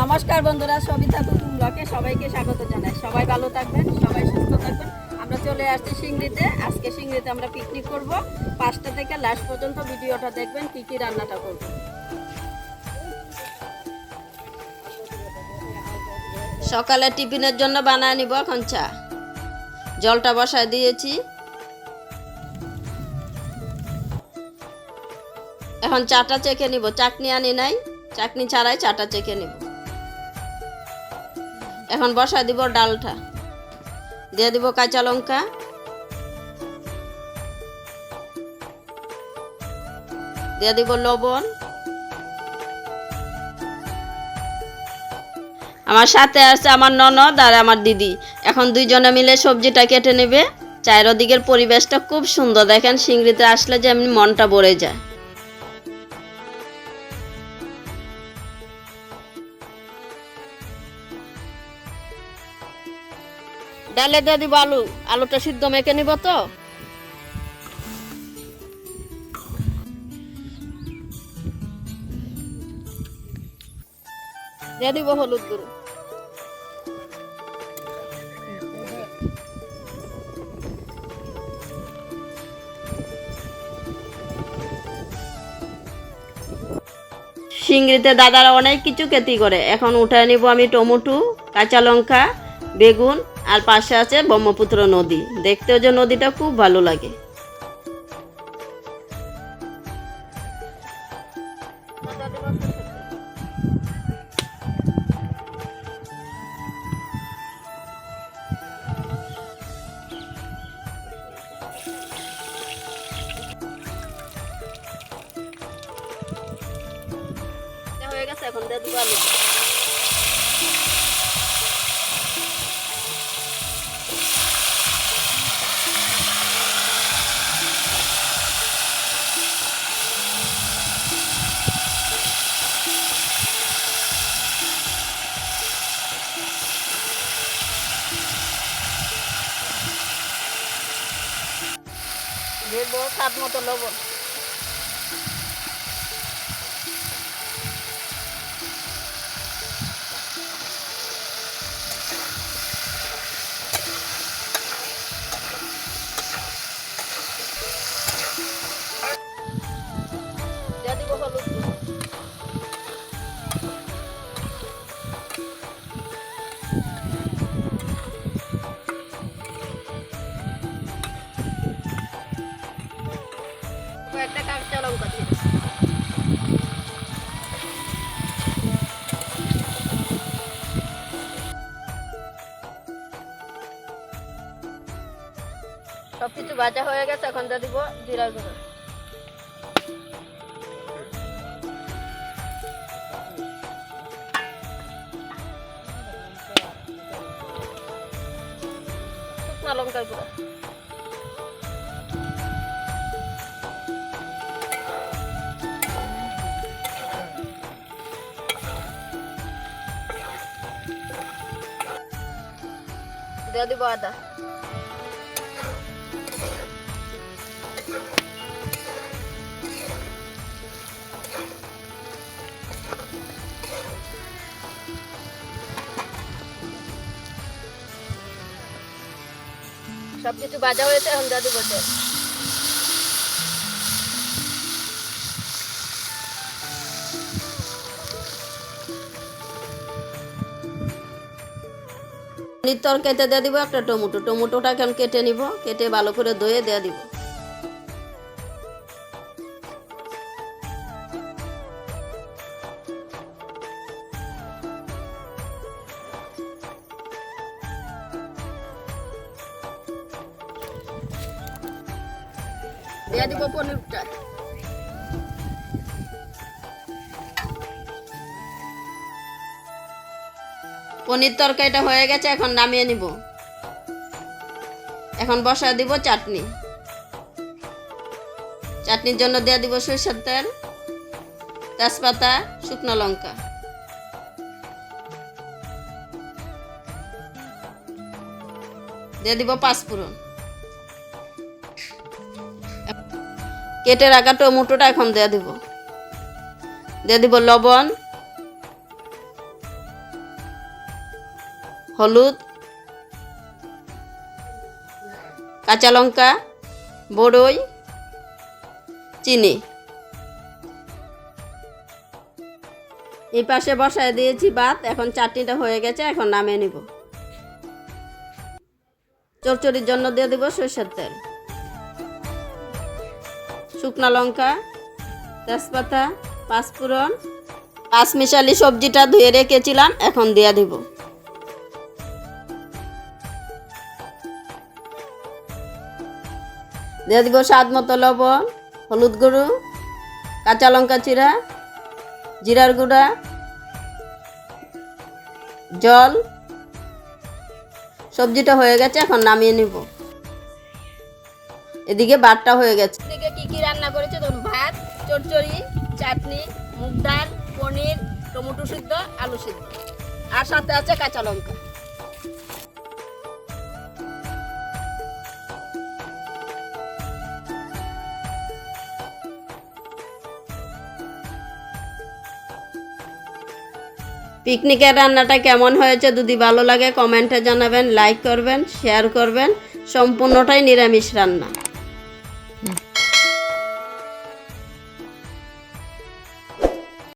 নমস্কার বন্ধুরা, সবিতা কুকুম ব্লকে সবাইকে স্বাগত জানাই। সবাই ভালো থাকবেন, সবাই সুস্থ থাকবেন। আমরা চলে আসছি সিংড়িতে। আজকে সিংড়িতে আমরা পিকনিক করব। পাঁচটা থেকে লাস্ট পর্যন্ত ভিডিওটা দেখবেন, কি কি রান্নাটা করব সকালে টিফিনের জন্য বানায় নিব এখন চা। জলটা বসায় দিয়েছি। এখন চাটা চেখে নিব। চাটনি আনি নাই। চাটনি ছাড়াই চাটা চেখে নিব। এখন বসায় দিব ডালটা। দিয়ে দিব কাঁচা লঙ্কা। দিয়ে দিব লবণ। আমার সাথে আছে আমার ননদ আর আমার দিদি। এখন দুইজনে মিলে সবজিটা কেটে নেবে। চারিদিকের পরিবেশটা খুব সুন্দর। দেখেন, সিংড়িতে আসলে যে এমনি মনটা ভরে যায়। ডালে দিয়ে দিব আলু। আলুটা সিদ্ধ মেখে নিব তো। দিব হলুদ গুঁড়ো। সিংড়িতে দাদারা অনেক কিছু খেতি করে। এখন উঠায় নিব আমি টমেটো, কাঁচা লঙ্কা, বেগুন আর পাশে আছে ব্রহ্মপুত্র নদী। দেখতেও যে নদীটা খুব ভালো লাগে। হয়ে গেছে এখন দেবো স্বাদ মতো লবণ। সবকিছু ভাজা হয়ে গেছে, এখন দিয়ে দিব জিরা গুঁড়ো। শুকনা লঙ্কার গুঁড়ো। দিয়ে দিব আদা। সব কিছু বাজা হয়েছে, এখন দিয়ে বসে তরকারিতে দিয়ে দিব একটা টমেটো। টমেটোটা এখন কেটে নিব, কেটে ভালো করে ধুয়ে দিয়ে দিব। দিয়ে দিব পনিরটা। পনির তরকারিটা হয়ে গেছে, এখন নামিয়ে নিব। এখন বসায় দিব চাটনি। চাটনির জন্য দিয়ে দিব সরষের তেল, তেজপাতা, শুকনো লঙ্কা। দিয়ে দিব পাঁচফোড়ন। কেটে রাখা টমেটোটা এখন দিয়ে দিব। দিয়ে দিব লবণ, হলুদ, কাঁচা লঙ্কা, বড়ই, চিনি। এই পাশে বসায় দিয়েছি ভাত, এখন চাটনিটা হয়ে গেছে, এখন নামিয়ে নিব। চচ্চড়ির জন্য দিয়ে দেবো সরষের তেল। শুকনো লঙ্কা, তেজপাতা, পাঁচফোড়ন পাঁচ মিশালি সবজিটা ধুয়ে রেখেছিলাম, এখন দিয়ে দিব। দিয়ে দিব স্বাদ মতো লবণ, হলুদ গুঁড়ো, কাঁচা লঙ্কা চিরা জিরার গুঁড়া, জল। সবজিটা হয়ে গেছে, এখন নামিয়ে নিব। এদিকে ভাতটা হয়ে গেছে। রান্না করেছে, ধরুন ভাত চচ্চড়ি চাটনি, মুগ ডাল, পনির, টমেটো সিদ্ধ, আলু সিদ্ধ। আর সাথে আছে কাঁচা লঙ্কা। পিকনিকের রান্নাটা কেমন হয়েছে যদি ভালো লাগে কমেন্টে জানাবেন, লাইক করবেন, শেয়ার করবেন। সম্পূর্ণটাই নিরামিষ রান্না।